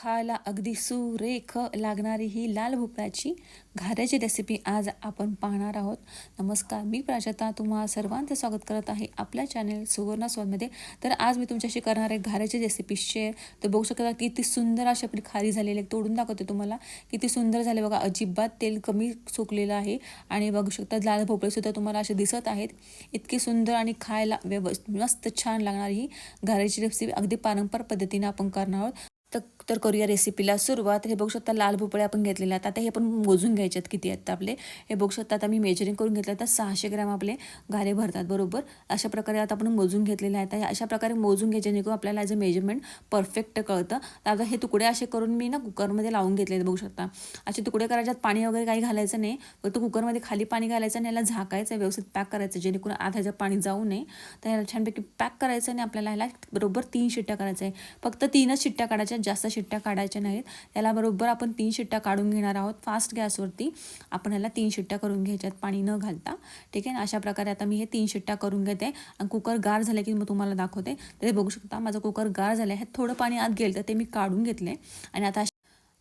खायला अगदी सुरेख लागणारी ही लाल भोपळ्याची घाऱ्याची रेसिपी आज आपण पाहणार आहोत. नमस्कार मी प्राजक्ता. तुम्हा सर्वांचं स्वागत करत आहे आपल्या चॅनेल सुवर्ण स्वादमध्ये तर आज मी तुमच्याशी करणार आहे घाऱ्याची रेसिपी शेअर तर बघू शकता किती सुंदर अशी आपली खारी झालेली आहे. तोडून दाखवते तुम्हाला. किती सुंदर झाले बघा. अजिबात तेल कमी सुकलेलं आहे. आणि बघू शकता लाल भोपळेसुद्धा तुम्हाला असे दिसत आहेत. इतकी सुंदर आणि खायला व्यवस्थित मस्त छान लागणारी ही घाऱ्याची रेसिपी अगदी पारंपरिक पद्धतीने आपण करणार आहोत. तर तर करूया रेसिपीला सुरुवात हे बघू शकता लाल भोपळे आपण घेतलेले आहेत. आता हे पण मोजून घ्यायचे आहेत किती आहेत आपले. हे बघू शकता आता मी मेजरिंग करून घेतलं तर सहाशे ग्रॅम आपले घारे भरतात बरोबर? अशा प्रकारे आता आपण मोजून घेतलेले आहेत. अशा प्रकारे मोजून घ्यायचे जेणेकरून आपल्याला ॲज अ मेजरमेंट परफेक्ट कळतं. आता हे तुकडे असे करून मी ना कुकरमध्ये लावून घेतलेले बघू शकता. असे तुकडे करायच्यात पाणी वगैरे काही घालायचं नाही. फक्त कुकरमध्ये खाली पाणी घालायचं आणि याला झाकायचं व्यवस्थित पॅक करायचं जेणेकरून आत ह्याचं पाणी जाऊ नये. तर ह्याला छानपैकी पॅक करायचं आणि आपल्याला ह्याला बरोबर तीन शिट्ट्या करायचं आहे फक्त तीनच शिट्ट्या काढायच्या जास्त शिट्ट्या काढायच्या नाहीत. त्याला बरोबर आपण तीन शिट्ट्या काढून घेणार आहोत. फास्ट गॅसवरती आपण ह्याला तीन शिट्ट्या करून घ्यायच्यात पाणी न घालता. ठीक आहे? ना अशा प्रकारे आता मी हे तीन शिट्ट्या करून घेते. आणि कुकर गार झाले की मग तुम्हाला दाखवते. तर बघू शकता माझं कुकर गार झालं आहे थोडं पाणी आत गेलं तर ते मी काढून घेतले आणि आता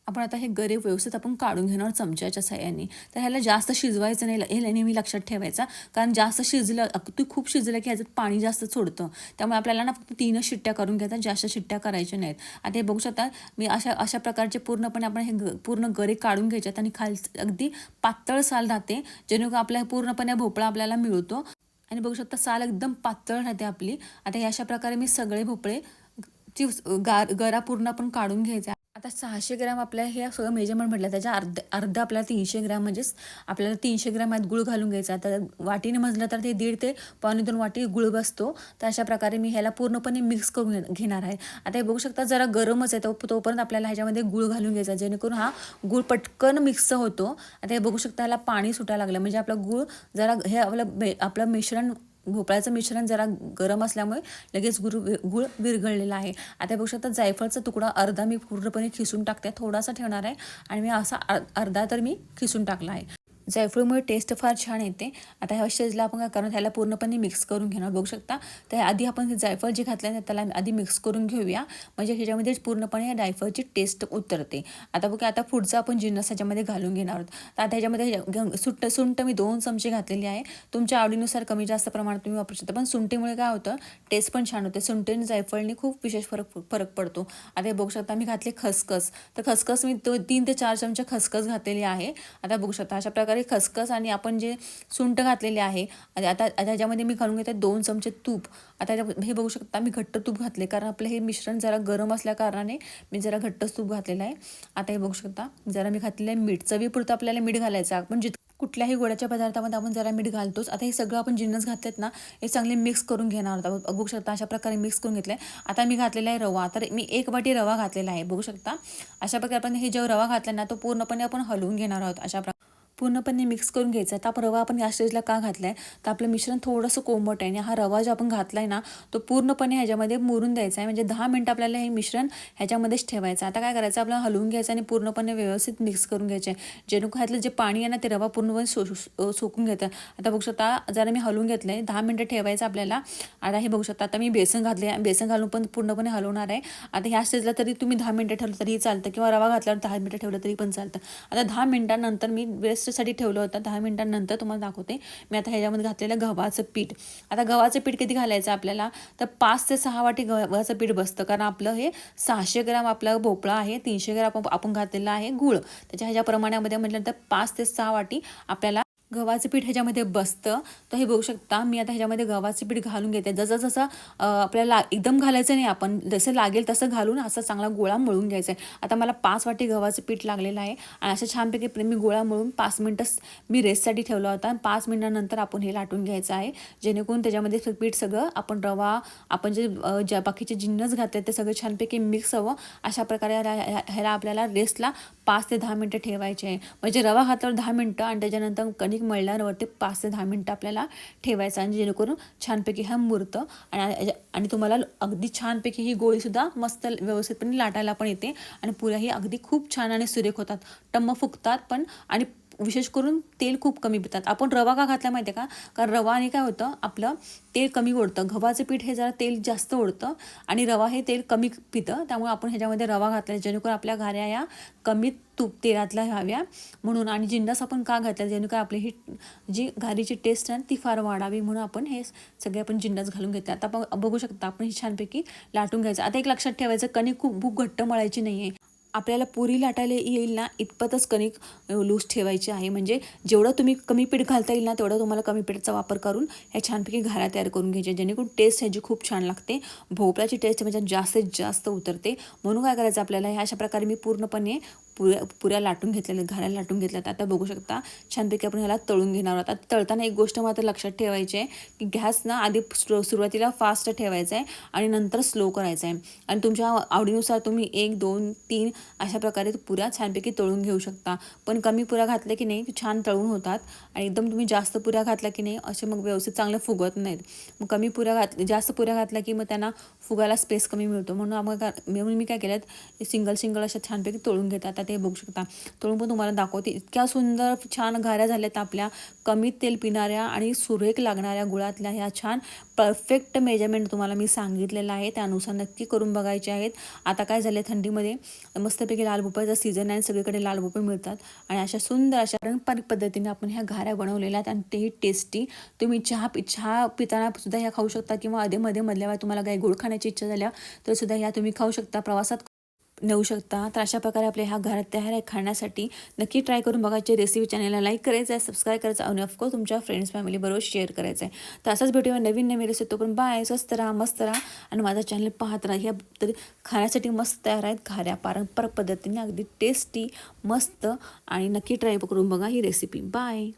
आपण आता हे गरे व्यवस्थित आपण काढून घेणार चमच्याच्या सहाय्याने तर ह्याला जास्त शिजवायचं नाही हे नेहमी लक्षात ठेवायचा. कारण जास्त शिजलं अगदी खूप शिजलं की ह्याच्यात पाणी जास्त सोडतं. त्यामुळे आपल्याला ना फक्त तीनच शिट्ट्या करून घ्यायचा जास्त शिट्ट्या करायच्या नाहीत. आता हे बघू शकता मी अशा अशा प्रकारचे पूर्णपणे आपण हे ग पूर्ण गरे काढून घ्यायच्यात आणि खाल अगदी पातळ साल राहते जेणेकरून आपल्या पूर्णपणे भोपळा आपल्याला मिळतो. आणि बघू शकता साल एकदम पातळ राहते आपली. आता अशा प्रकारे मी सगळे भोपळे ची गार गरा पूर्ण आपण काढून घ्यायचा. आता सहाशे ग्रॅम आपल्या हे सगळं मेजरमेंट म्हटलं त्याच्या अर्ध अर्धा आपल्याला तीनशे ग्रॅम म्हणजेच आपल्याला तीनशे ग्रॅम यात गुळ घालून घ्यायचा. आता वाटीने म्हटलं तर ते दीड ते पावणे दोन वाटी गुळ बसतो. तर अशा प्रकारे मी ह्याला पूर्णपणे मिक्स करून घेणार आहे. आता हे बघू शकता जरा गरमच आहे तो तोपर्यंत आपल्याला ह्याच्यामध्ये गुळ घालून घ्यायचा जेणेकरून हा गुळ पटकन मिक्स होतो. आता हे बघू शकता ह्याला पाणी सुटायला लागलं. म्हणजे आपला गुळ जरा हे आपलं आपलं मिश्रण भोपळ्याचं मिश्रण जरा गरम असल्यामुळे लगेच गुरु गुळ विरघळलेला आहे. आता बघू शकता जायफळचा तुकडा अर्धा मी पूर्णपणे खिसून टाकते थोडासा ठेवणार आहे आणि मी असा अर्धा तर मी खिसून टाकला आहे. जायफळमुळे टेस्ट फार छान येते. आता ह्या शेजला आपण काय करणार? ह्याला पूर्णपणे मिक्स करून घेणार. बघू शकता? तर आधी आपण जायफळ जे घातलं आहे त्याला आधी मिक्स करून घेऊया. म्हणजे ह्याच्यामध्ये पूर्णपणे या जायफळची टेस्ट उतरते. आता बघा आता पुढचं आपण जिन्नस ह्याच्यामध्ये घालून घेणार आहोत. तर आता ह्याच्यामध्ये सुट्ट सुंट मी दोन चमचे घातलेले आहे. तुमच्या आवडीनुसार कमी जास्त प्रमाणात तुम्ही वापरू शकता. पण सुंटीमुळे काय होतं? टेस्ट पण छान होते. सुंटी आणि जायफळने खूप विशेष फरक फरक पडतो. आता बघू शकता मी घातले खसखस. तर खसखस मी तो तीन ते चार चमचे खसखस घातलेली आहे. आता बघू शकता अशा प्रकारे खसखस आणि आपण जे सुंट घातलेले आहे आता त्याच्यामध्ये मी घालून घेते दोन चमचे तूप. आता हे बघू शकता मी घट्ट तूप घातले कारण आपलं हे मिश्रण जरा गरम असल्याकारणाने मी जरा घट्टच तूप घातलेलं आहे. आता हे बघू शकता जरा मी घातलेलं आहे मीठ. चवीपुरतं आपल्याला मीठ घालायचं आपण जित कुठल्याही गोड्याच्या पदार्थामध्ये आपण जरा मीठ घालतोच. आता हे सगळं आपण जिन्नस घातलेत ना हे चांगले मिक्स करून घेणार आहोत. बघू शकता अशा प्रकारे मिक्स करून घेतलं आहे आता मी घातलेला आहे रवा. तर मी एक वाटी रवा घातलेला आहे. बघू शकता अशा प्रकारे आपण हे जेव्हा रवा घातला ना तो पूर्णपणे आपण हलवून घेणार आहोत. अशा प्रकारे पूर्णपणे मिक्स करून घ्यायचा तर रवा आपण या स्टेजला का घातला आहे तर आपलं मिश्रण थोडंसं कोंबट आहे आणि हा रवा जो आपण घातला आहे ना तो पूर्णपणे ह्याच्यामध्ये मुरून द्यायचा आहे. म्हणजे दहा मिनटं आपल्याला हे मिश्रण ह्याच्यामध्येच ठेवायचं आता काय करायचं? आपल्याला हलवून घ्यायचं आणि पूर्णपणे व्यवस्थित मिक्स करून घ्यायचं आहे. जेणेकरून ह्यातलं जे पाणी आहे ना ते रवा पूर्णपणे सो सोकून घेतं. आता बघू शकता जरा मी हलवून घेतलं आहे दहा मिनटं ठेवायचं आपल्याला. आता हे बघू शकता आता मी बेसन घातले बेसन घालून पण पूर्णपणे हलवणार आहे. आता ह्या स्टेजला तरी तुम्ही दहा मिनटं ठेवलं तरी चालतं किंवा रवा घातल्यावर दहा मिनटं ठेवलं तरी पण चालतं. आता दहा मिनटानंतर मी बेस्ट बेस्टसाठी ठेवलं होतं. दहा मिनिटांनंतर तुम्हाला दाखवते. मी आता ह्याच्यामध्ये घातलेलं गव्हाचं पीठ. आता गव्हाचं पीठ किती घालायचं आपल्याला? तर पाच ते सहा वाटी गव्हाचं पीठ बसतं. कारण आपलं हे सहाशे ग्राम आपलं भोपळा आहे तीनशे ग्राम आपण घातलेलं आहे गुळ. त्याच्या ह्याच्या प्रमाणामध्ये म्हटल्यानंतर पाच ते सहा वाटी आपल्याला गव्हाचं पीठ ह्याच्यामध्ये बसतं. तर हे बघू शकता मी आता ह्याच्यामध्ये गव्हाचं पीठ घालून घेते. जसं जसं आपल्याला एकदम घालायचं नाही आपण जसं लागेल तसं घालून असा चांगला गोळा मळून घ्यायचा आहे. आता मला पाच वाटी गव्हाचं पीठ लागलेलं आहे आणि असं छानपैकी मी गोळा मळून पाच मिनटं मी रेस्टसाठी ठेवला होता आणि पाच मिनटानंतर आपण हे लाटून घ्यायचं आहे. जेणेकरून त्याच्यामध्ये पीठ सगळं आपण रवा आपण जे ज्या बाकीचे जिन्नस घातले ते सगळं छानपैकी मिक्स हवं. अशा प्रकारे ह्याला आपल्याला रेस्टला पाच ते दहा मिनटं ठेवायचे आहे. म्हणजे रवा घातल्यावर दहा मिनटं आणि त्याच्यानंतर कणिक कणिक मळणारवरती पाच ते दहा मिनटं आपल्याला ठेवायचं आणि जेणेकरून छानपैकी हा मुरतं. आणि आणि तुम्हाला अगदी छानपैकी ही गोळीसुद्धा मस्त व्यवस्थितपणे लाटायला पण येते. आणि पुऱ्याही अगदी खूप छान आणि सुरेख होतात. टम्म फुगतात पण आणि विशेष करून तेल खूप कमी पितात. आपण रवा का घातला माहिती आहे का? कारण रवाने काय होतं? आपलं तेल कमी ओढतं. गव्हाचं पीठ हे जरा तेल जास्त ओढतं आणि रवा हे तेल कमी पितं. त्यामुळे आपण ह्याच्यामध्ये रवा घातला जेणेकरून आपल्या घाऱ्या या कमी तूप तेलातल्या हव्या म्हणून आणि जिन्नस आपण का घातला जेणेकरून आपली ही जी घारीची टेस्ट आहे ती फार वाढावी. म्हणून आपण हे सगळे आपण जिन्नस घालून घेतो आता आपण बघू शकता आपण ही छानपैकी लाटून घ्यायचं. आता एक लक्षात ठेवायचं कणिक खूप भूक घट्ट मळायची नाही आहे आपल्याला पुरी लाटायला येईल ना इतपतच कणिक लूज ठेवायची आहे. म्हणजे जेवढं तुम्ही कमी पीठ घालता येईल ना तेवढं तुम्हाला कमी पीठचा वापर करून ह्या छानपैकी घाला तयार करून घ्यायच्या. जेणेकरून टेस्ट ह्याची खूप छान लागते. भोपळ्याची टेस्ट म्हणजे जास्तीत जास्त उतरते. म्हणून काय करायचं आपल्याला? ह्या अशा प्रकारे मी पूर्णपणे पुऱ्या पुऱ्या लाटून घेतलेल्या घाऱ्या लाटून घेतल्यात आता बघू शकता छानपैकी आपण ह्याला तळून घेणार आहोत. आता तळताना एक गोष्ट मात्र लक्षात ठेवायची आहे की गॅस ना आधी सुरुवातीला फास्ट ठेवायचा आहे आणि नंतर स्लो करायचा आहे आणि तुमच्या आवडीनुसार तुम्ही एक दोन तीन अशा प्रकारे पुऱ्या छानपैकी तळून घेऊ शकता. पण कमी पुऱ्या घातल्या की नाही छान तळून होतात. आणि एकदम तुम्ही जास्त पुऱ्या घातल्या की नाही असे मग व्यवस्थित चांगलं फुगत नाहीत. मग कमी पुऱ्या घात जास्त पुऱ्या घातल्या की मग त्यांना फुगायला स्पेस कमी मिळतो. म्हणून आम्हाला म्हणून मी काय केलं सिंगल सिंगल अशा छानपैकी तळून घेतात. आता ते बघू शकता. तळून पण तुम्हाला दाखवते. इतक्या सुंदर छान घाऱ्या झाल्यात आपल्या. कमी तेल पिणाऱ्या आणि सुरेख लागणाऱ्या गुळातल्या ह्या छान परफेक्ट मेजरमेंट तुम्हाला मी सांगितलेलं आहे. त्यानुसार नक्की करून बघायचे आहेत. आता काय झालं थंडीमध्ये? मस्तपैकी लाल भोपळ्याचा सीझन आहे. सगळीकडे लाल भोपळे मिळतात. आणि अशा सुंदर अशा पारंपरिक पद्धतीने आपण ह्या घाऱ्या बनवलेल्या आहेत आणि तेही टेस्टी तुम्ही चहा पि चहा पिताना सुद्धा ह्या खाऊ शकता किंवा अधेमध्ये मधल्या तुम्हाला काही गोड खाण्याची इच्छा झाल्या तर सुद्धा ह्या तुम्ही खाऊ शकता. प्रवासात नेऊ शकता. तर अशा प्रकारे आपल्या ह्या घरात तयार आहे खाण्यासाठी. नक्की ट्राय करून बघायची रेसिपी चॅनलला लाईक करायचं आहे सबस्क्राईब करायचं आणि ऑफकोर्स तुमच्या फ्रेंड्स फॅमिलीबरोबर शेअर करायचं आहे. तर असंच भेटूया नवीन नवीन रेसिपी तो पण बाय स्वस्त राहा मस्त राहा आणि माझा चॅनल पाहत राहा. ह्या तरी खाण्यासाठी मस्त तयार आहेत. घाऱ्या पारंपरिक पद्धतीने अगदी टेस्टी मस्त आणि नक्की ट्राय करून बघा ही रेसिपी बाय